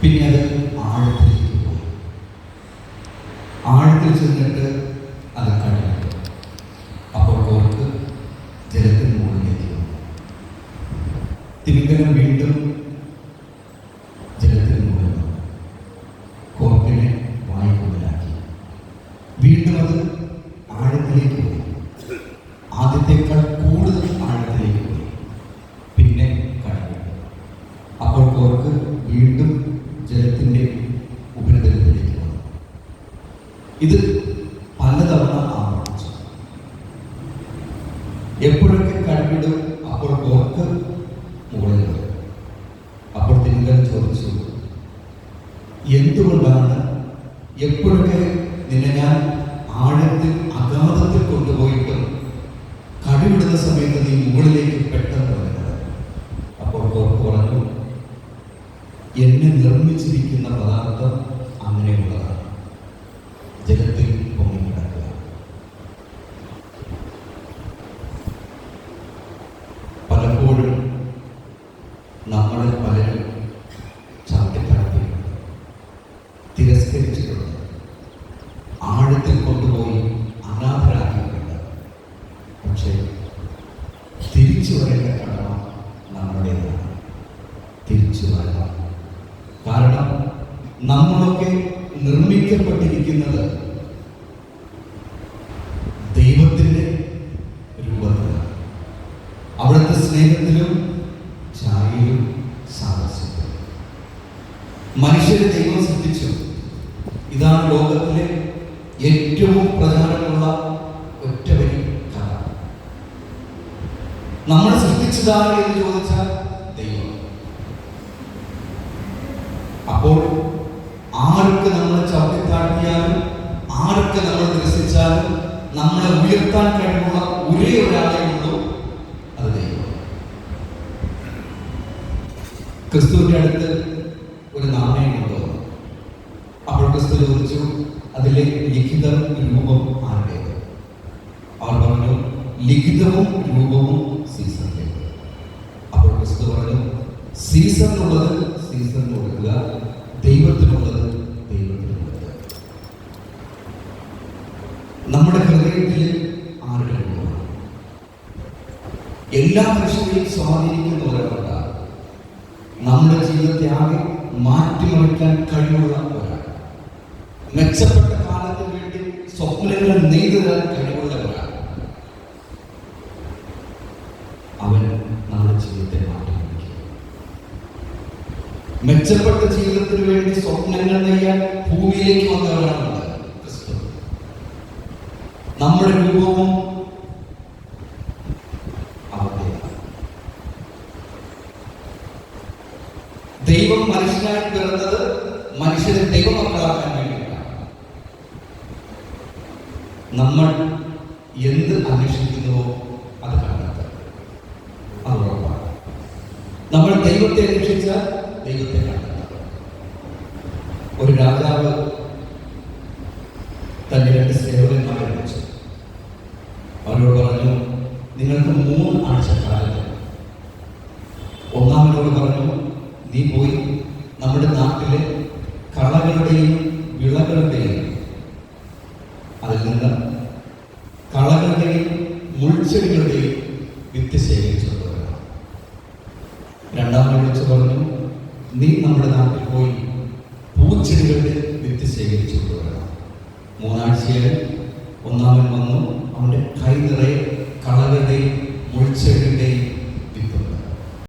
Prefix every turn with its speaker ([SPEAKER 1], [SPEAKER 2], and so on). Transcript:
[SPEAKER 1] പിന്നെ അത് പോയി ആഴത്തിൽ ചെന്നിട്ട് അത് കഴിഞ്ഞു അപ്പോൾ ഓർക്ക് ജലത്തിന് മുകളിലേക്ക് തിമിംഗലം വീണ്ടും ജലത്തിന് മുകളിൽ കോർക്കിനെ വായുക്കുള്ളിലാക്കി വീണ്ടും അത് ആഴത്തിലേക്ക് പോയി. ആദ്യത്തേക്കാൾ കൂടുതൽ ആഴത്തിലേക്ക് പോയി പിന്നെ കടന്നു അപ്പോൾ കോർക്ക് വീണ്ടും ജലത്തിന്റെ ഉപരിതലത്തിലേക്ക് വന്നു ഇത് പലതവണ ആവർത്തിച്ചു. എപ്പോഴൊക്കെ കഴിവിടും അപ്പോൾ കോർക്ക് മുകളിൽ അപ്പോൾ തിങ്കൾ ചോദിച്ചു എന്തുകൊണ്ടാണ് എപ്പോഴൊക്കെ നിന്നെ ഞാൻ ആഴത്തിൽ അഗാധത്തിൽ കൊണ്ടുപോയിട്ടും കഴിവിടുന്ന സമയത്ത് നീ മുകളിലേക്ക് പെട്ടെന്ന് വരുന്നത് അപ്പോൾ കോർക്ക് പറഞ്ഞു എന്നെ നിർമ്മിച്ചിരിക്കുന്ന പദാർത്ഥം പലപ്പോഴും നമ്മളെ പലരും ചവിട്ടിക്കടത്തിയിട്ടുണ്ട് തിരസ്കരിച്ചിട്ടുണ്ട്. ആഴത്തിൽ കൊണ്ടുപോയി അനാഥരാക്കിയിട്ടുണ്ട്. പക്ഷേ തിരിച്ചു വരേണ്ട കടമ നമ്മുടേതാണ്. തിരിച്ചു വരണം. കാരണം നമ്മളൊക്കെ നിർമ്മിക്കപ്പെട്ടിരിക്കുന്നത് മനുഷ്യരെ ദൈവം സൃഷ്ടിച്ചു ഇതാണ് ലോകത്തിലെ ഏറ്റവും പ്രധാനമുള്ള ഒറ്റവരി കഥ നമ്മൾ സൃഷ്ടിച്ചതാണ് എന്ന് ചോദിച്ചാൽ ദൈവം. അപ്പോൾ ആർക്ക് നമ്മൾ ചവിട്ടിത്താഴ്ത്തിയാലും ആർക്ക് നമ്മൾ നിരസിച്ചാലും നമ്മളെ ഉയർത്താൻ കഴിവുള്ള ഒരേ ഒരാളെ ഉള്ളൂ അത് ദൈവം. ക്രിസ്തുവിന്റെ അടുത്ത് ഒരു നാണയം കൊണ്ടുവന്നു അപ്പോൾ ക്രിസ്തു ചോദിച്ചു അതിലെ ലിഖിത രൂപം ആരുടേത്? അവർ പറഞ്ഞു ലിഖിതവും രൂപവും സീസണിലേക്ക് അപ്പോൾ ക്രിസ്തു പറഞ്ഞു സീസണിനുള്ളത് സീസണിന് കൊടുക്കുക ദൈവത്തിനുള്ളത് ദൈവത്തിന് നമ്മുടെ ഹൃദയത്തിൽ ആരുടെ രൂപമാണ് എല്ലാ മനുഷ്യരെയും സ്വാധീനിക്കുന്ന ഒരാളുണ്ട് നമ്മുടെ ജീവിതത്തെ ആകെ മാറ്റിമറിക്കാൻ കഴിവുള്ള ഒരാൾ. മെച്ചപ്പെട്ട കാലത്തിന് വേണ്ടി സ്വപ്നങ്ങൾ നെയ്തു തരാൻ കഴിവുള്ള ഒരാൾ. അവൻ നമ്മുടെ ജീവിതത്തെ മാറ്റിമറിക്കും മെച്ചപ്പെട്ട ജീവിതത്തിന് വേണ്ടി സ്വപ്നങ്ങൾ നെയ്യാൻ ഭൂമിയിലേക്ക് വന്നവരാണ് ക്രിസ്തു. നമ്മുടെ രൂപവും ദൈവം മനുഷ്യനായി പിറന്നത് മനുഷ്യരെ ദൈവമക്കളാക്കാൻ വേണ്ടിയിട്ടാണ്. നമ്മൾ എന്ത് അന്വേഷിക്കുന്നുവോ അത് കണ്ടെത്തുക. നമ്മൾ ദൈവത്തെ അന്വേഷിച്ചാൽ ദൈവത്തെ കണ്ടെത്തുക. ഒരു രാജാവ് നീ പോയി നമ്മുടെ നാട്ടിലെ കളകളുടെയും വിളകളുടെയും അതിൽ നിന്ന് കളകളുടെയും മുൾച്ചെടികളുടെയും വിത്ത് ശേഖരിച്ചുകൊണ്ട് വരണം വിളിച്ചു പറഞ്ഞു നീ നമ്മുടെ നാട്ടിൽ പോയി പൂച്ചെടികളുടെ വിത്ത് ശേഖരിച്ചുകൊണ്ട് വരണം മൂന്നാഴ്ചയിൽ ഒന്നാമൻ വന്നു അവന്റെ കൈ നിറയെ കളകളുടെയും